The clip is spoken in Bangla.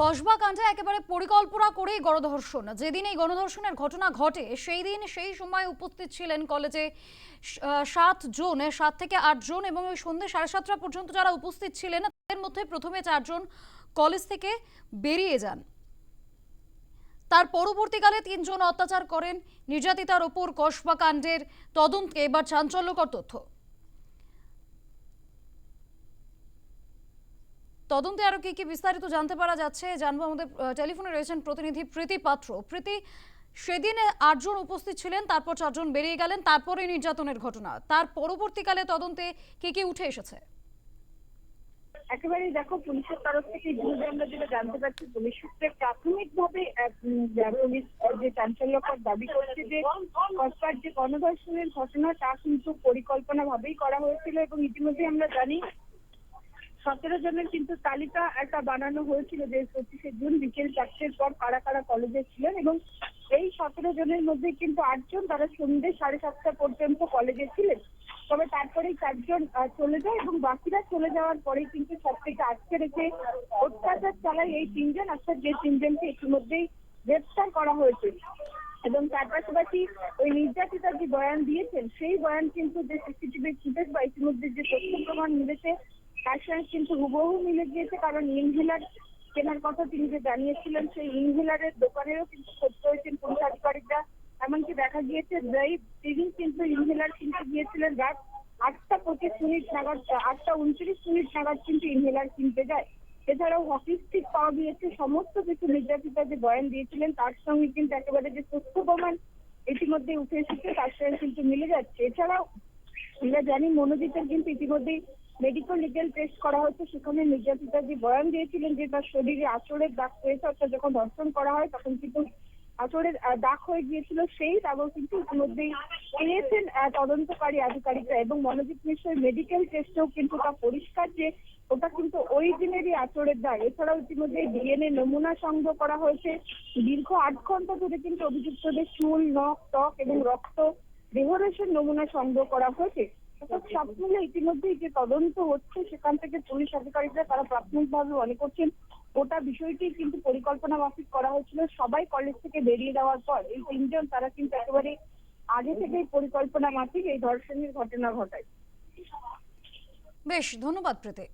কসবা কাণ্ডে একেবারে পরিকল্পনা করেই গণধর্ষণ। যেদিন এই গণধর্ষণের ঘটনা ঘটে, সেই দিন সেই সময় উপস্থিত ছিলেন কলেজে সাত জন সাত থেকে আট জন এবং ওই সন্ধ্যে সাড়ে সাতটা পর্যন্ত যারা উপস্থিত ছিলেন, তাদের মধ্যে প্রথমে চারজন কলেজ থেকে বেরিয়ে যান। তার পরবর্তীকালে তিনজন অত্যাচার করেন। নির্যাতিতার ওপর কসবা কাণ্ডের তদন্তকে এবার চাঞ্চল্যকর তথ্য। তদন্তে আরও কি কি বিস্তারিত জানতে পারা যাচ্ছে জানব আমাদের টেলিফোনে রয়েছেন প্রতিনিধি প্রীতি পাত্র। প্রীতি, সেদিন আটজন উপস্থিত ছিলেন, তারপর চারজন বেরিয়ে গেলেন তারপরে নির্যাতনের ঘটনা। তার পরবর্তীকালে তদন্তে কি কি উঠে এসেছে? একেবারেই দেখো, পুলিশের তরফ থেকে ইতিমধ্যে আমরা যেটা জানতে পারছি, পুলিশ সূত্রে যা পুলিশ যে চাঞ্চল্যকর দাবি করছে যে কসবার যে গণধর্ষণের ঘটনা, তা কিন্তু পরিকল্পনা ভাবেই করা হয়েছিল এবং ইতিমধ্যে আমরা জানি সতেরো জনের কিন্তু তালিকা একটা বানানো হয়েছিল যে পঁচিশে জুন বিকেল চারটের পর কারা কারা কলেজে ছিলেন এবং এই সতেরো জনের মধ্যে কিন্তু আটজন তারা সন্ধ্যে সাড়ে সাতটা পর্যন্ত কলেজে ছিলেন। তবে তারপরেই চারজন চলে যায় এবং বাকিরা চলে যাওয়ার পরেই কিন্তু সব থেকে আটকে রেখে অত্যাচার চালায় এই তিনজন, অর্থাৎ যে তিনজনকে ইতিমধ্যেই গ্রেপ্তার করা হয়েছে। এবং তার পাশাপাশি ওই নির্যাতিতা যে বয়ান দিয়েছেন, সেই বয়ান কিন্তু যে সিসিটিভি ফুটেজ বা ইতিমধ্যে যে তথ্য প্রমাণ মিলেছে তার সঙ্গে কিন্তু হুবহু মিলে গিয়েছে, কারণ ইনহেলার কেনার কথা তিনি যে জানিয়েছিলেন, সেই ইনহেলারের দোকানেরও কিন্তু খোঁজ করেছেন পুলিশ আধিকারিকরা। এমনকি দেখা গিয়েছে, যেই তিনি কিন্তু ইনহেলার কিনতে গিয়েছিলেন রাত আটটা পঁচিশ মিনিট নাগাদ, আটটা উনত্রিশ মিনিট নাগাদ কিন্তু ইনহেলার কিনতে যায়। এছাড়াও হকি স্টিক পাওয়া গিয়েছে, সমস্ত কিছু নির্যাতিতা যে বয়ান দিয়েছিলেন, তার সঙ্গে কিন্তু একেবারে যে তথ্য প্রমাণ ইতিমধ্যে উঠে এসেছে, তার সঙ্গে কিন্তু মিলে যাচ্ছে। এছাড়াও আমরা জানি মনোজিতের কিন্তু ইতিমধ্যেই মেডিকেল লিগেল টেস্ট করা হয়েছে। সেখানে নির্যাতিতা যে বয়ান দিয়েছিলেন যে তার শরীরে আচরের দাগ পেয়েছে অর্থাৎ যখন ধর্ষণ করা হয়, তখন কিন্তু আচরের দাগ হয়ে গিয়েছিল। সেই দাগও কিন্তু ইতিমধ্যেই পেয়েছেন তদন্তকারী আধিকারিকরা। এবং মনোজিৎ মিশ্রের মেডিকেল টেস্টেও কিন্তু তা পরিষ্কার যে ওটা কিন্তু ওই দিনেরই আচরের দাগ। এছাড়াও ইতিমধ্যে ডিএনএ নমুনা সংগ্রহ করা হয়েছে। দীর্ঘ আট ঘণ্টা ধরে কিন্তু অভিযুক্তদের চুল, নখ, ত্বক এবং রক্ত দেহরেশের নমুনা সংগ্রহ করা হয়েছে। সব মিলে ইতিমধ্যেই যে তদন্ত হচ্ছে, সেখান থেকে পুলিশ আধিকারিকরা তারা প্রাথমিকভাবে মনে করছেন গোটা বিষয়টি কিন্তু পরিকল্পনা মাফিক করা হয়েছিল। সবাই কলেজ থেকে বেরিয়ে যাওয়ার পর এই তিনজন তারা কিন্তু একেবারে আগে থেকেই পরিকল্পনা মাফিক এই ধর্ষণের ঘটনা ঘটায়। বেশ, ধন্যবাদ প্রীতি।